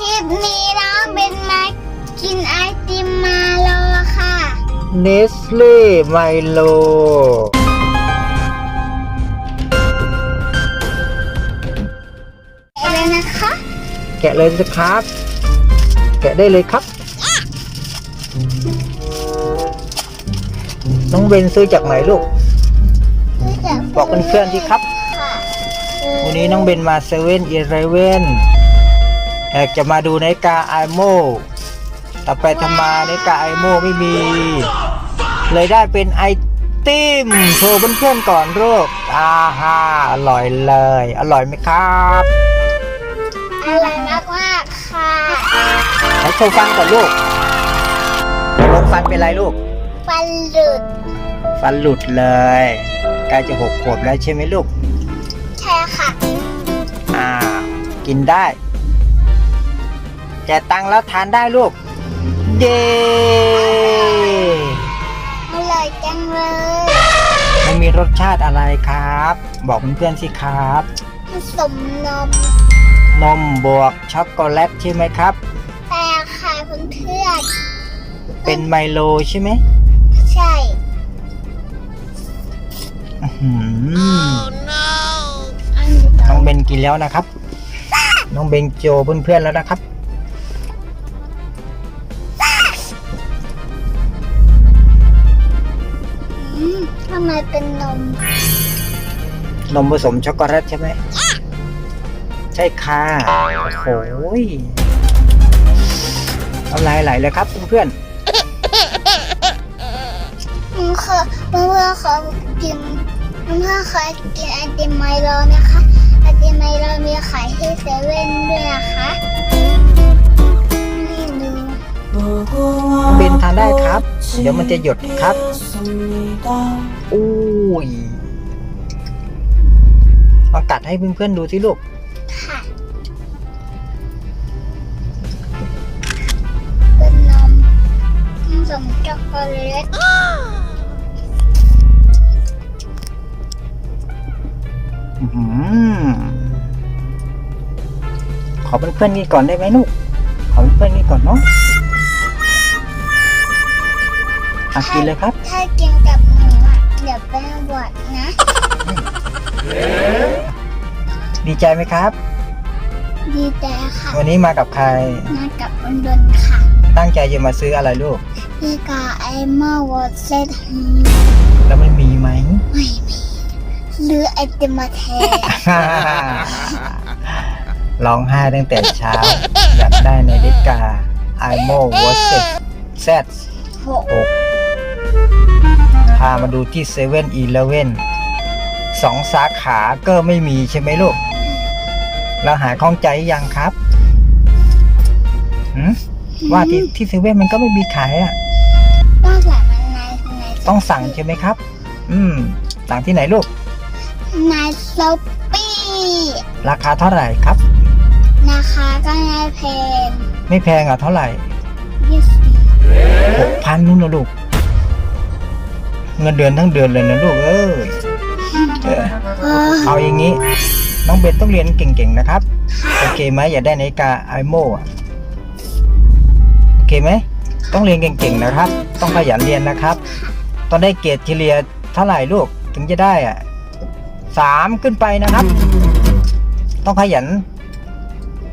คลิปนี้น้องเป็นมากินไอติมมาโลค่ะ เนสเล่ไมโล อะไรนะคะ แกะเลยสิครับ แกะได้เลยครับ น้องเบนซื้อจากไหนลูก บอกเพื่อนๆสิครับค่ะวันนี้น้องเบนมาเซเว่นอีเลเว่น อยากจะมาดูในาฬิกาไอโมแต่ไปทำมาในาฬิกาไอโมไม่มี เลยได้เป็นไอติมโชว์เพื่อนๆก่อนลูกอ่าฮะอร่อยเลย อร่อยไหมครับอร่อยมากมากๆค่ะให้โชว์ฟันก่อนลูกลงฟันเป็นไรลูก ฟันหลุด ฟันหลุดเลยใกล้จะหกขวบแล้วใช่ไหมลูก ใช่ค่ะ อ่า กินได้ แจกตังค์แล้วทานได้ลูก เย้อร่อยจังเลยมันมีรสชาติอะไรครับ บอกเพื่อนๆสิครับ ผสมนมนมบวกช็อกโกแลตใช่ไหมครับ แต่ค่ะเพื่อนเป็นไมโลใช่ไหมๆใช่อื้อหืออันนี้น้องเบนกินแล้วนะครับ น้องเบนโจเพื่อนๆแล้วนะครับ มทำไมเป็นนม นมผสมช็อกโกแลตใช่ไหม ใช่ค่ะโอ้โหยน้ำลายไหลเลยครับเพื่อนมึงเคยเมื่อเคยกินเมื่อเคยกินไอติมไมโลไหมคะไอติมไมโลมีขายที่เซเว่นด้วยนะคะนี่ดูๆน้องเบนทานได้ครับ เดี๋ยวมันจะหยดครับอุ้ยลองกัดให้เพื่อนๆดูสิลูก ค่ะเป็นนมผสมช็อกโกแลตอื้อหือขอเพื่อนๆนี่ก่อนได้ไหมลูก ขอเพื่อนๆนี่ก่อนเนาะ อะกินเลยครับ ถ้ากินกับหนูอะเดี๋ยวเป็นหวัดนะ ดีใจไหมครับ ดีใจค่ะวันนี้มากับใคร มากับบนดนค่ะ ตั้งใจจะมาซื้ออะไรลูกพี่กาไอมาวอเซตแล้วมันมีไหมไม่มีหรือไอติมมาแทนร้องไห้ตั้งแต่เช้าอยากได้นาฬิกา i m o w a t Z หก6 พามาดูที่7 e เ e ่ e อสองสาขาก็ไม่มีใช่ไหมลูก เราหาข้องใจยังครับหืมว่าที่ที่เซเว่นมันก็ไม่มีขายอะ ต้องใส่มันในในต้องสั่งใช่ไหมครับ อืม สั่งที่ไหนลูก ในช้อปปี้ ราคาเท่าไหร่ครับนะคะก็ไม่แพง ไม่แพงอะเท่าไหร่ยี่สิบหกพันนู่นนะลูก เงินเดือนทั้งเดือนเลยนะลูกเอ้ยเออเอาอย่างนี้ น้องเบนต้องเรียนเก่งๆนะครับ โอเคไหมอย่าได้นาฬิกาไอโม่โอเคไหมต้องเรียนเก่งๆนะครับ ต้องขยันเรียนนะครับ ต้องได้เกรดเฉลี่ยเท่าไหร่ลูกถึงจะได้อะสามขึ้นไปนะครับ ต้องขยัน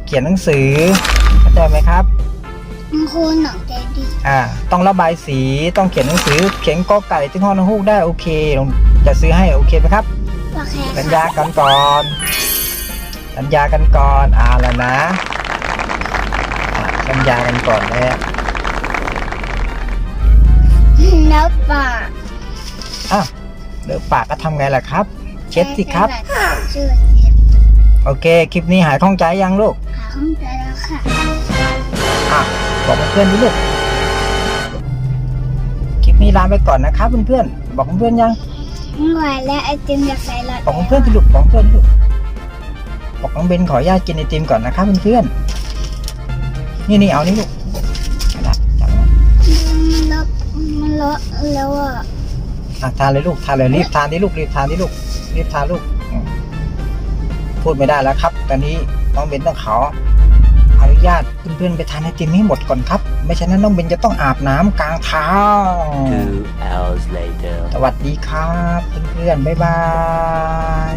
เขียนหนังสือเข้าใจไหมครับ คุณครูหนังใจดีอ่า ต้องระบายสีต้องเขียนหนังสือ เขียนกอไก่ที่ห้องนกฮูกได้โอเคลองจะซื้อให้โอเคไหมครับ โอเคสัญค่ะญากันก่อน สัญญากันก่อนอ่าแล้วนะอะสัญญากันก่อนแล้วแล้วป่าอ้าวเลือกปากก็ทำไงล่ะครับ เช็ดสิครับ ชื่อเช็ดโอเค คลิปนี้หายข้องใจยังลูกขาห้องใจแล้วค่ะ อะ บอกเพื่อนๆดิลูกคลิปนี้ลาไปก่อนนะครับเพื่อนๆบอกเพื่อนๆยังไม่ไหวแล้วไอติมอยากใส่หลอดบอกเพื่อนๆดิลูกบอกเพื่อนดิลูกบอกน้องเบนขออนุญาตกินไอติมก่อนนะครับเพื่อนๆนี่นี่เอานี่ลูกกระดาษจับไว้มันเลอะมันเลอะแล้วอะอะทานเลยลูกทานเลยรีบทานดิลูกรีบทานดิลูกรีบทานลูกอืมพูดไม่ได้แล้วครับ ตอนนี้น้องเบนต้องขอ อนุญาตเพื่อนๆไปทานไอติมให้หมดก่อนครับ ไม่ฉะนั้นน้องเบนจะต้องอาบน้ำกลางทาง Two hours later. สวัสดีครับ เพื่อนๆ บ๊ายบาย